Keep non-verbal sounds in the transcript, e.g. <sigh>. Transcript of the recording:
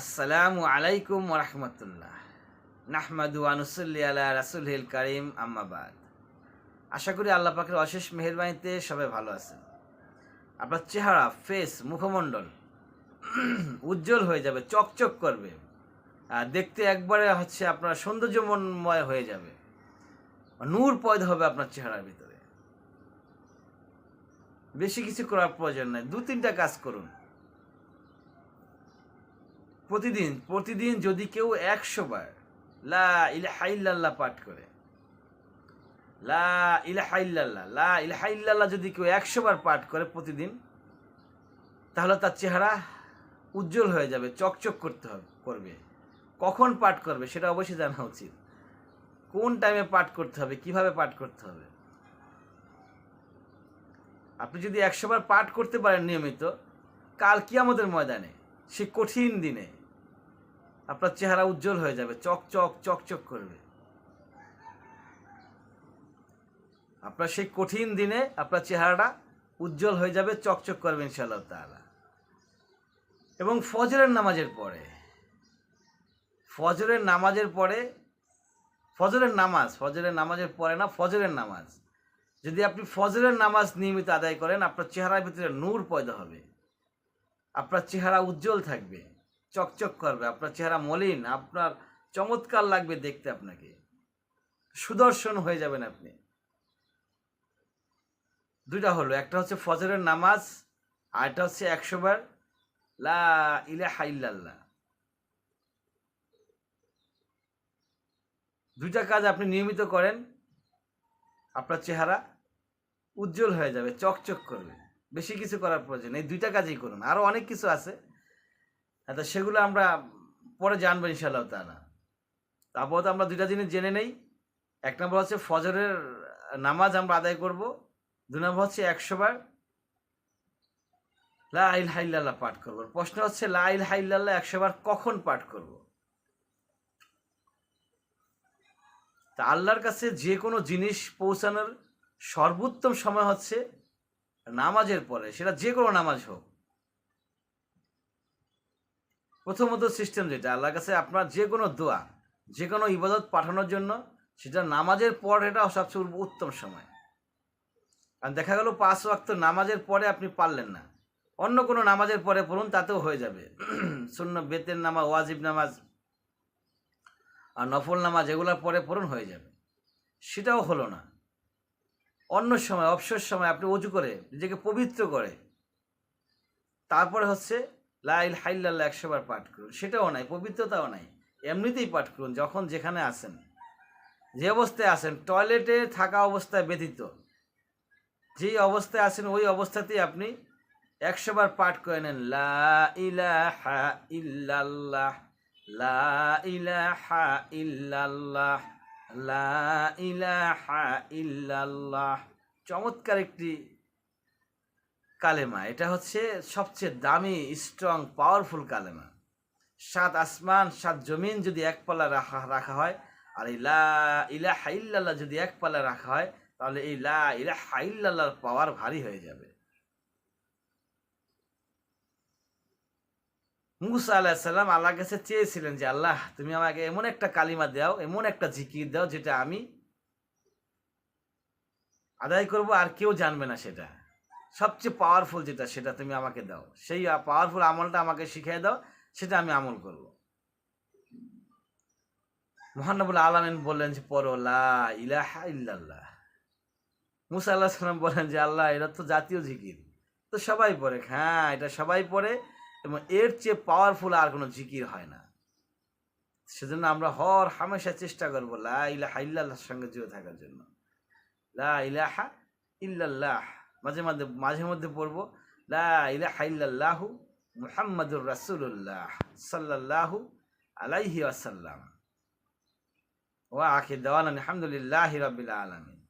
আসসালামু আলাইকুম রহমতুল্লাহ। নাহমাদু আনুসল্লি আলা রাসুলহিল করিম আম্মাবাদ আশা করি আল্লাহ পাকের অশেষ মেহরবানিতে সবাই ভালো আছেন। আপনার চেহারা ফেস মুখমণ্ডল <clears throat> উজ্জ্বল হয়ে যাবে, চকচক করবে। আর দেখতে একবারে হচ্ছে আপনার সৌন্দর্যময় হয়ে যাবে। নূর পয়দা হবে আপনার চেহারার ভিতরে। বেশি কিছু করার প্রয়োজন নাই। দু তিনটা কাজ করুন। প্রতিদিন প্রতিদিন যদি কেউ একশো বার, লা ইলাহা ইল্লাল্লাহ পাঠ করে, লা ইলাহা ইল্লাল্লাহ, লা ইলাহা ইল্লাল্লাহ যদি কেউ একশো বার পাঠ করে প্রতিদিন, তাহলে তার চেহারা উজ্জ্বল হয়ে যাবে, চকচক করতে হবে, করবে। কখন পাঠ করবে সেটা অবশ্যই জানা উচিত। কোন টাইমে পাঠ করতে হবে, কীভাবে পাঠ করতে হবে। আপনি যদি একশো বার পাঠ করতে পারেন নিয়মিত, কাল কিয়ামতের ময়দানে সে কঠিন দিনে আপনার চেহারা উজ্জ্বল হয়ে যাবে চকচক চকচক করবে। আপনার সেই কঠিন দিনে আপনার চেহারাটা উজ্জ্বল হয়ে যাবে চকচক করবে ইনশাআল্লাহ তাআলা। এবং ফজরের নামাজের পরে, ফজরের নামাজের পরে, ফজরের নামাজ, ফজরের নামাজের পরে না, ফজরের নামাজ। যদি আপনি ফজরের নামাজ নিয়মিত আদায় করেন, আপনার চেহারার ভিতরে নূর পয়দা হবে। আপনার চেহারা উজ্জ্বল থাকবে, চকচক করবে, আপনার চেহারা মলিন, আপনার চমৎকার লাগবে দেখতে আপনাকে। সুদর্শন হয়ে যাবেন আপনি। দুইটা হলো, একটা হচ্ছে ফজরের নামাজ, আর একটা হচ্ছে একশো বার লা ইলাহা ইল্লাল্লাহ। দুইটা কাজ আপনি নিয়মিত করেন, আপনার চেহারা উজ্জ্বল হয়ে যাবে, চকচক করবে। বেশি কিছু করার প্রয়োজন এই দুইটা কাজই করুন। আরও অনেক কিছু আছে। তো সেগুলো আমরা পরে জানব ইনশাল্লাহ তালা তারপর আমরা দুইটা জিনিস জেনে নেই। এক নম্বর হচ্ছে ফজরের নামাজ আমরা আদায় করব। দু নম্বর হচ্ছে একশো বার লা ইল হাইল্লাল্লাহ পাঠ করব। প্রশ্ন হচ্ছে লা ইল হাইল্লাল্লাহ একশো বার কখন পাঠ করব? তা আল্লাহর কাছে যে কোনো জিনিস পৌঁছানোর সর্বোত্তম সময় হচ্ছে নামাজের পরে, সেটা যে কোনো নামাজ হোক। প্রথমত সিস্টেম যেটা, আল্লাহর কাছে আপনার যে কোনো দোয়া, যে কোনো ইবাদত পাঠানোর জন্য, সেটা নামাজের পর এটা সবচেয়ে উত্তম সময়। আর দেখা গেল পাঁচ ওয়াক্ত নামাজের পরে আপনি পারলেন না। অন্য কোনো নামাজের পরে পড়ুন, তাতেও হয়ে যাবে। <clears throat> শূন্য বেতের নামাজ, ওয়াজিব নামাজ আর নফল নামাজ, এগুলোর পরে পড়ুন, হয়ে যাবে। সেটাও হলো না। অন্য সময়, অবসর সময় আপনি অজু করে, নিজেকে পবিত্র করে, তারপরে হচ্ছে লাইল হাইল্লাল্লাহ একশো বার পাঠ করুন। সেটাও নাই, পবিত্রতাও নাই। এমনিতেই পাঠ করুন, যখন যেখানে আসেন যে অবস্থায় আসেন টয়লেটে থাকা অবস্থায় ব্যতীত। যেই অবস্থায় আছেন, ওই অবস্থাতেই আপনি একশোবার পাঠ করে নেন ইলাহা ইল্লাল্লাহ, লা ইলাহা ইল্লাল্লাহ। চমৎকার একটি কালেমা। এটা হচ্ছে সবচেয়ে দামি স্ট্রং পাওয়ারফুল কালেমা। সাত আসমান, সাত জমিন যদি এক পাল্লা রাখা রাখা হয়, আর এই লা ইল্লাল্লাহ যদি এক পাল্লা রাখা হয়, তাহলে এই লা ইলাহা ইল্লাল্লাহর পাওয়ার ভারী হয়ে যাবে। মুসা আল্লাহ সাল্লাম আল্লাহর কাছে চেয়েছিলেন যে, আল্লাহ, তুমি আমাকে এমন একটা কালিমা দাও, এমন একটা জিকির দাও যেটা আমি আদায় করব আর কেউ জানবে না সেটা। সবচেয়ে পাওয়ারফুল যেটা, সেটা তুমি আমাকে দাও। সেই পাওয়ারফুল আমলটা আমাকে শিখিয়ে দাও, সেটা আমি আমল করব। মহানবুল আলমিন বললেন যে, পড়ো, লা ইলাহা মুসা আল্লাহ সাল্লাম বলেন যে, আল্লাহ, এটা তো জাতীয় জিকির। তো সবাই পড়ে। হ্যাঁ এটা সবাই পড়ে। এবং এর চেয়ে পাওয়ারফুল আর কোনো জিকির হয় না। সেজন্য আমরা হর হামেশা চেষ্টা করব, লা ইলাহা ইল্লাল্লাহর সঙ্গে জুড়ে থাকার জন্য। লা ইলাহা ইল্লাল্লাহ। মাঝে মাঝে মাঝে মধ্যে পড়ব, লা ইলাহা ইল্লাল্লাহু মুহাম্মাদুর রাসূলুল্লাহ সাল্লাল্লাহু আলাইহি ওয়াসাল্লাম। ওয়া আখির দাওয়ানা আলহামদুলিল্লাহি রাব্বিল আলামিন।